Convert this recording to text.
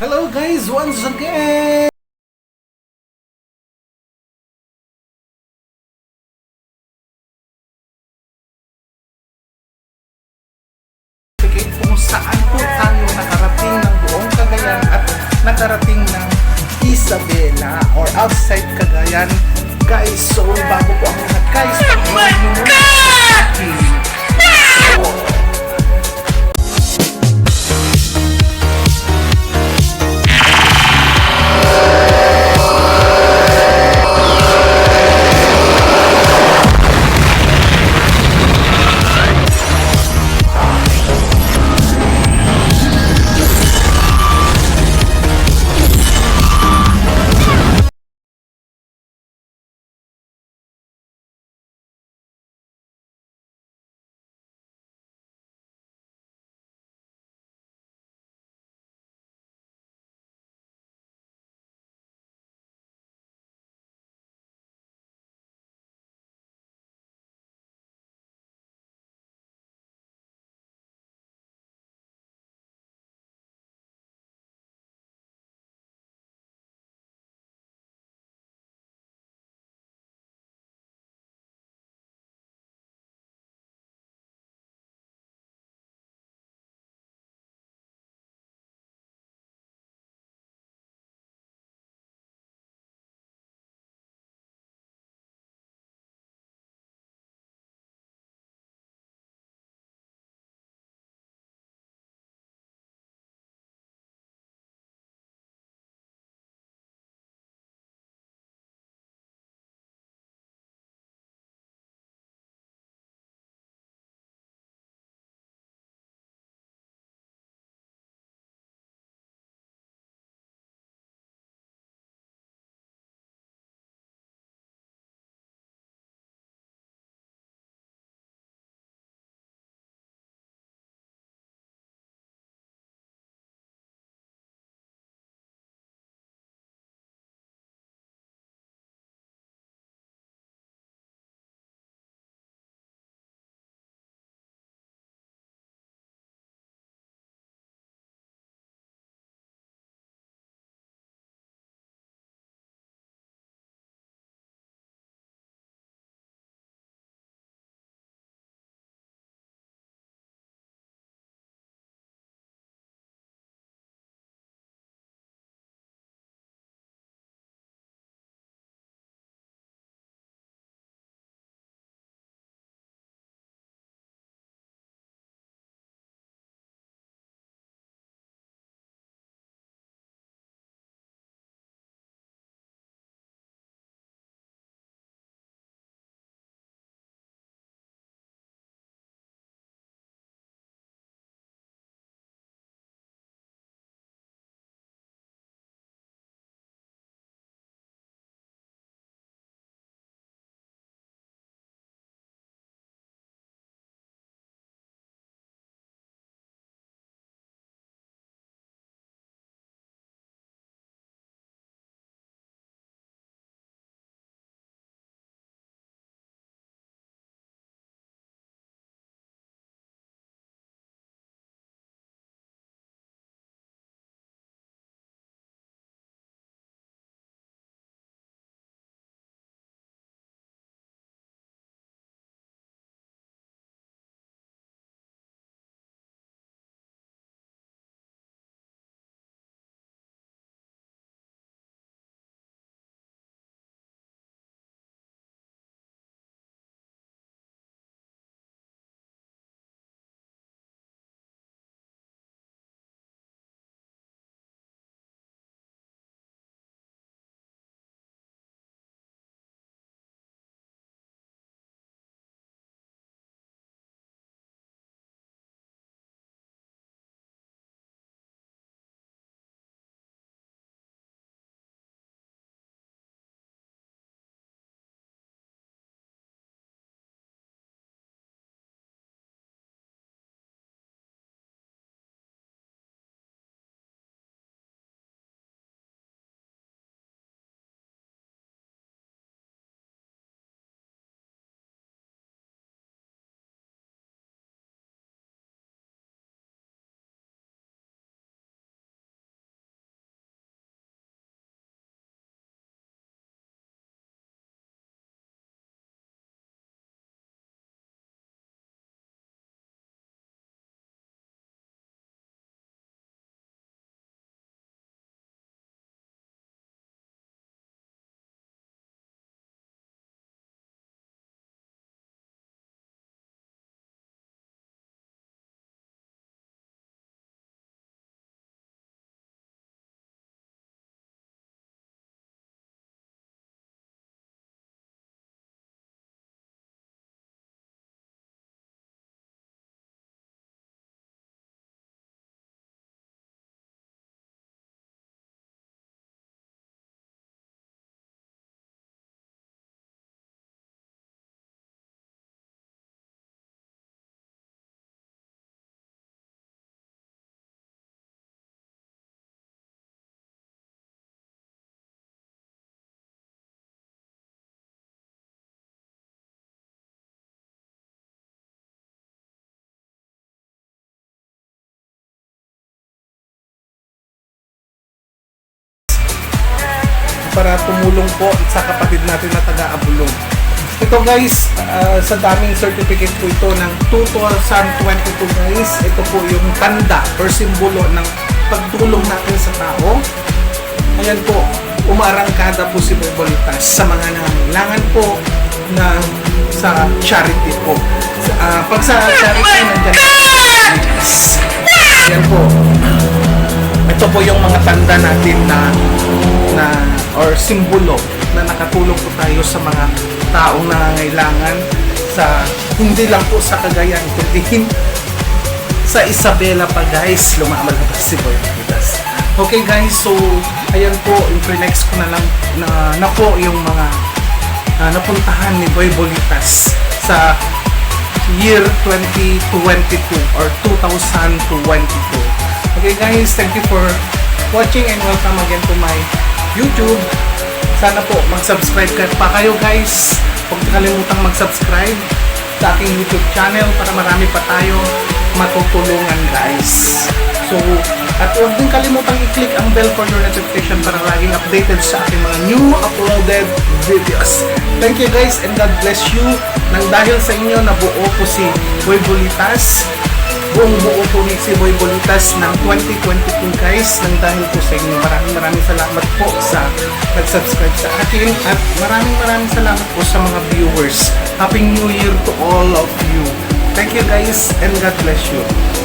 Hello guys, once again! Okay, kung saan po tayo nakarating ng buong Cagayan at nakarating ng Isabela or outside Cagayan. Guys, so bago po ang lahat guys, oh my God! Para tumulong po sa kapatid natin na taga-Abulong. Ito guys, ah, sa daming certificate po ito ng 2022 guys. Ito po yung tanda or simbolo ng pagtulong natin sa tao. Ayan po, umarangkada po si Bebolitas sa mga nangangailangan po na sa charity po. Sa, ah, pag sa charity, nandyan Yes. Ayan po. Ito po yung mga tanda natin na na or simbolo na nakatulong po tayo sa mga taong nangangailangan sa hindi lang po sa Cagayan kundi sa Isabela pa guys lumamalabas si Boy Pitas. Okay guys, so ayan po, i-next ko na lang na, na po yung mga ah, napuntahan ni Boy Bolitas sa year 2022 or 2022. Okay guys, thank you for watching and welcome again to my YouTube. Sana po mag-subscribe ka pa kayo guys. Huwag kalimutang mag-subscribe sa aking YouTube channel para marami pa tayo matutulungan guys. So, at huwag din kalimutang i-click ang bell for your notification para laging updated sa aking mga new uploaded videos. Thank you guys and God bless you. Nang dahil sa inyo, nabuo po si Boy Bolitas. Buong buo po ni si Boy Bolitas ng 2022 guys. Nang dahil po sa inyo, maraming maraming salamat po sa nag-subscribe sa akin at maraming maraming salamat po sa mga viewers. Happy New Year to all of you. Thank you guys and God bless you.